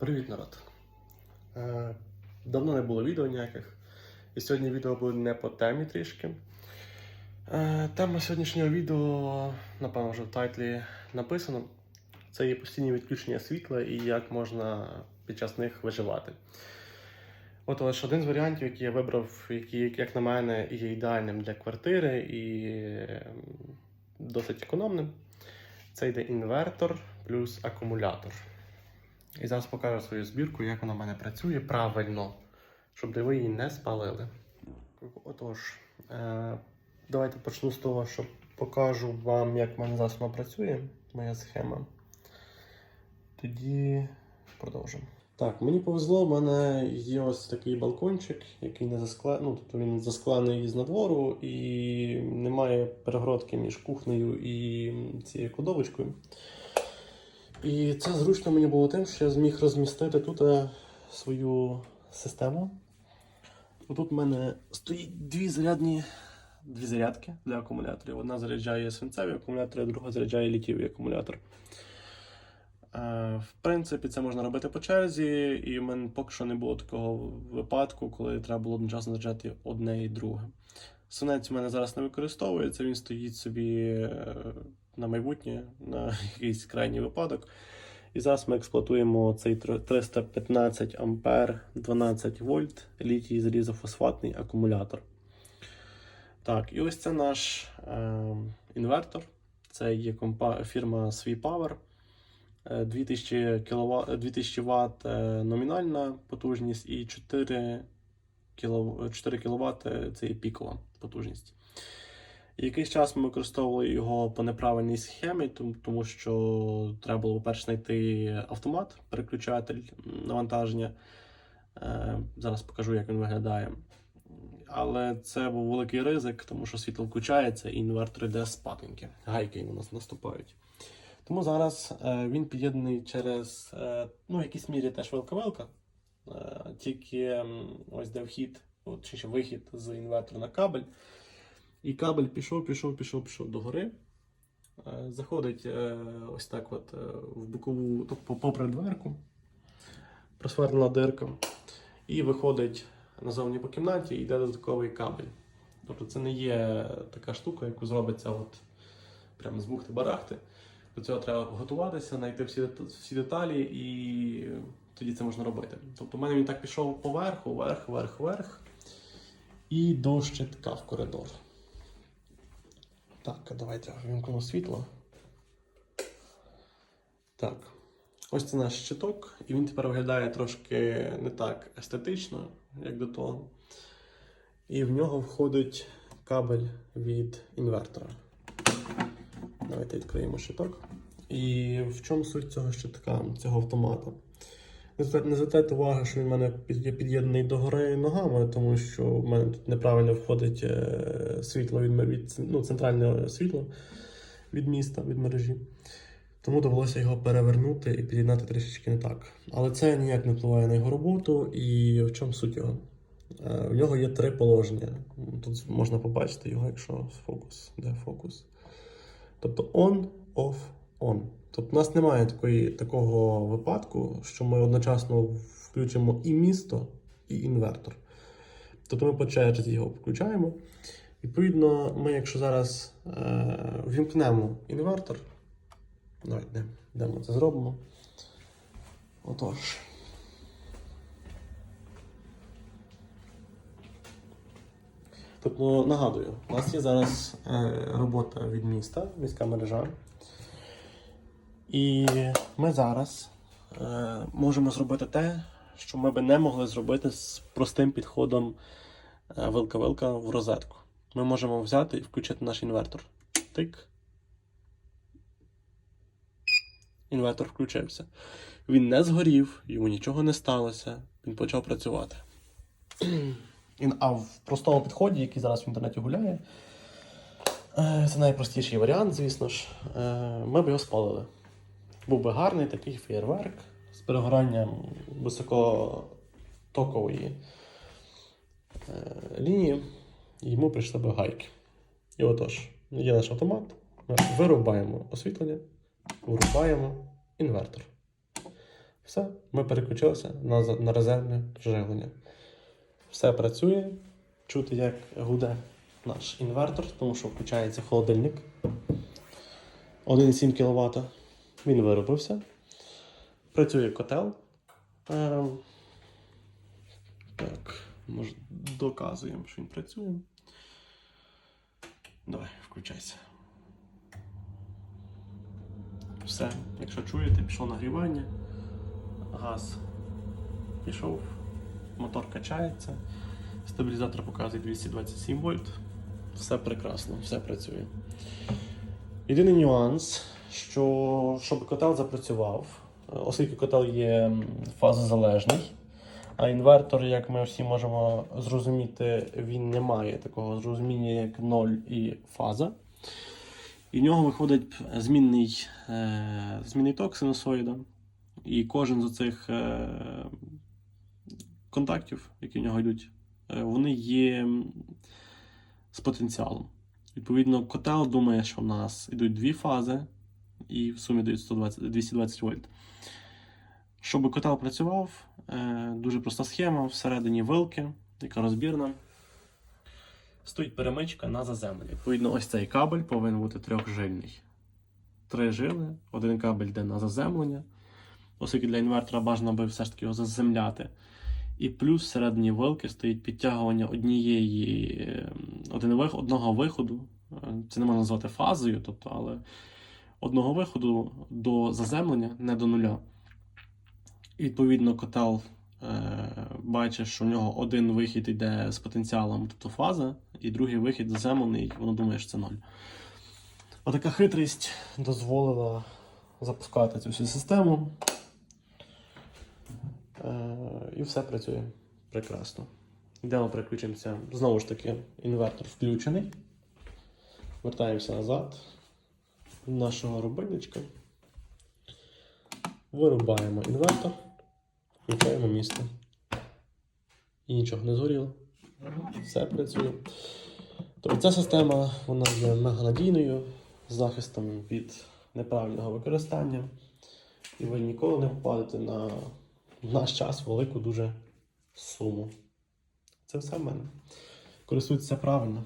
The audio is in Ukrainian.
Привіт, народ! Е, давно не було відео ніяких. І сьогодні відео буде не по темі трішки. Е, тема сьогоднішнього відео, напевно, вже в тайтлі написано. Це є постійні відключення світла і як можна під час них виживати. От лише один з варіантів, який я вибрав, який, як на мене, є ідеальним для квартири і ем, досить економним. Це йде інвертор плюс акумулятор. І зараз покажу свою збірку, як вона в мене працює правильно, щоб ви її не спалили. Отож, е, давайте почну з того, що покажу вам, як в мене зараз вона працює, моя схема. Тоді продовжимо. Так, мені повезло, в мене є ось такий балкончик, який не заскла... ну, тобто він засклений з надвору і немає перегородки між кухнею і цією кладовочкою. І це зручно мені було тим, що я зміг розмістити тут е, свою систему. Тут в мене стоїть дві зарядні дві зарядки для акумуляторів. Одна заряджає свинцеві акумулятори, друга заряджає літівий акумулятор. Е, В принципі, це можна робити по черзі, і в мене поки що не було такого випадку, коли треба було одночасно заряджати одне і друге. Свинець у мене зараз не використовується, він стоїть собі е, на майбутнє, на якийсь крайній випадок. І зараз ми експлуатуємо цей 315 ампер 12 вольт літій залізофосфатний акумулятор. Так, і ось це наш е, інвертор. Це є компа- фірма SwePower. Е, 2000 кВт, 2000 Вт номінальна потужність і 4 кіло- 4 кВт це є пікова потужність. Якийсь час ми використовували його по неправильній схемі, тому, що треба було, по-перше, знайти автомат, переключатель навантаження. Е, зараз покажу, як він виглядає. Але це був великий ризик, тому що світло включається і інвертор йде з патинки. Гайки у нас наступають. Тому зараз е, він під'єднаний через е, ну, в якійсь мірі теж велка-велка. Тільки ось де вхід, чи ще вихід з інвертора на кабель. І кабель пішов, пішов, пішов, пішов догори. Е, Заходить е, ось так от е, в бокову, тобто попри дверку, просверлена дирка, і виходить назовні по кімнаті і йде додатковий кабель. Тобто це не є така штука, яку зробиться от прямо з бухти-барахти. До цього треба готуватися, знайти всі, всі деталі і тоді це можна робити. Тобто в мене він так пішов поверху, вверх, вверх, вверх і до щитка в коридор. Так, давайте вимкнемо світло. Так. Ось це наш щиток, і він тепер виглядає трошки не так естетично, як до того. І в нього входить кабель від інвертора. Давайте відкриємо щиток. І в чому суть цього щитка, цього автомата? Не звертайте- уваги, що він в мене під- під'єднаний догори ногами, тому що в мене тут неправильно входить е, світло від, від ну, центральне світло від міста, від мережі. Тому довелося його перевернути і під'єднати трішечки не так. Але це ніяк не впливає на його роботу. І в чому суть його? Е, В нього є три положення. Тут можна побачити його, якщо фокус, де фокус. Тобто on, off, on. Тобто у нас немає такої, такого випадку, що ми одночасно включимо і місто, і інвертор. Тобто ми по черзі його включаємо. Відповідно, ми, якщо зараз е, вімкнемо інвертор, давайте де, ми це зробимо. Отож. Тобто, нагадую, у нас є зараз е, робота від міста, міська мережа. І ми зараз е, можемо зробити те, що ми би не могли зробити з простим підходом е, вилка-вилка в розетку. Ми можемо взяти і включити наш інвертор. Тик. Інвертор включився. Він не згорів, йому нічого не сталося. Він почав працювати. А в простому підході, який зараз в інтернеті гуляє, е, це найпростіший варіант, звісно ж. е, Ми б його спалили. Був би гарний такий феєрверк з перегоранням високотокової е, лінії, йому прийшли б гайки. І отож, є наш автомат, ми вирубаємо освітлення, вирубаємо інвертор. Все, ми переключилися на, на резервне живлення. Все працює. Чути, як гуде наш інвертор, тому що включається холодильник. 1,7 кВт. Він виробився. Працює котел. Ем, так, може, доказуємо, що він працює. Давай, включайся. Все, якщо чуєте, пішло нагрівання, газ пішов, мотор качається, стабілізатор показує 227 вольт. Все прекрасно, все працює. Єдиний нюанс, що щоб котел запрацював, е, оскільки котел є фазозалежний, а інвертор, як ми всі можемо зрозуміти, він не має такого зрозуміння, як ноль і фаза. І в нього виходить змінний, е, змінний ток синусоїда. І кожен з цих е, контактів, які в нього йдуть, е, вони є з потенціалом. Відповідно, котел думає, що в нас йдуть дві фази, і в сумі дають 120, 220 вольт. Щоб котел працював, е, дуже проста схема. Всередині вилки, яка розбірна. Стоїть перемичка на заземлення. Відповідно, ось цей кабель повинен бути трьохжильний. Три жили, один кабель йде на заземлення, оскільки для інвертора бажано би все ж таки його заземляти. І плюс всередині вилки стоїть підтягування однієї, е, один одного виходу. Е, Це не можна назвати фазою, тобто, але одного виходу до заземлення, не до нуля. І, відповідно, котел е, бачить, що в нього один вихід йде з потенціалом, тобто фаза, і другий вихід заземлений, воно думає, що це ноль. Отака хитрість дозволила запускати цю всю систему. Е, і все працює прекрасно. Йдемо переключимося. Знову ж таки, інвертор включений. Вертаємося назад нашого рубильничка. Вирубаємо інвертор, включаємо місто. І нічого не згоріло. Все працює. Тобто ця система вона є меганадійною, з захистом від неправильного використання. І ви ніколи не впадете на наш час велику дуже суму. Це все в мене. Користуйтеся правильно.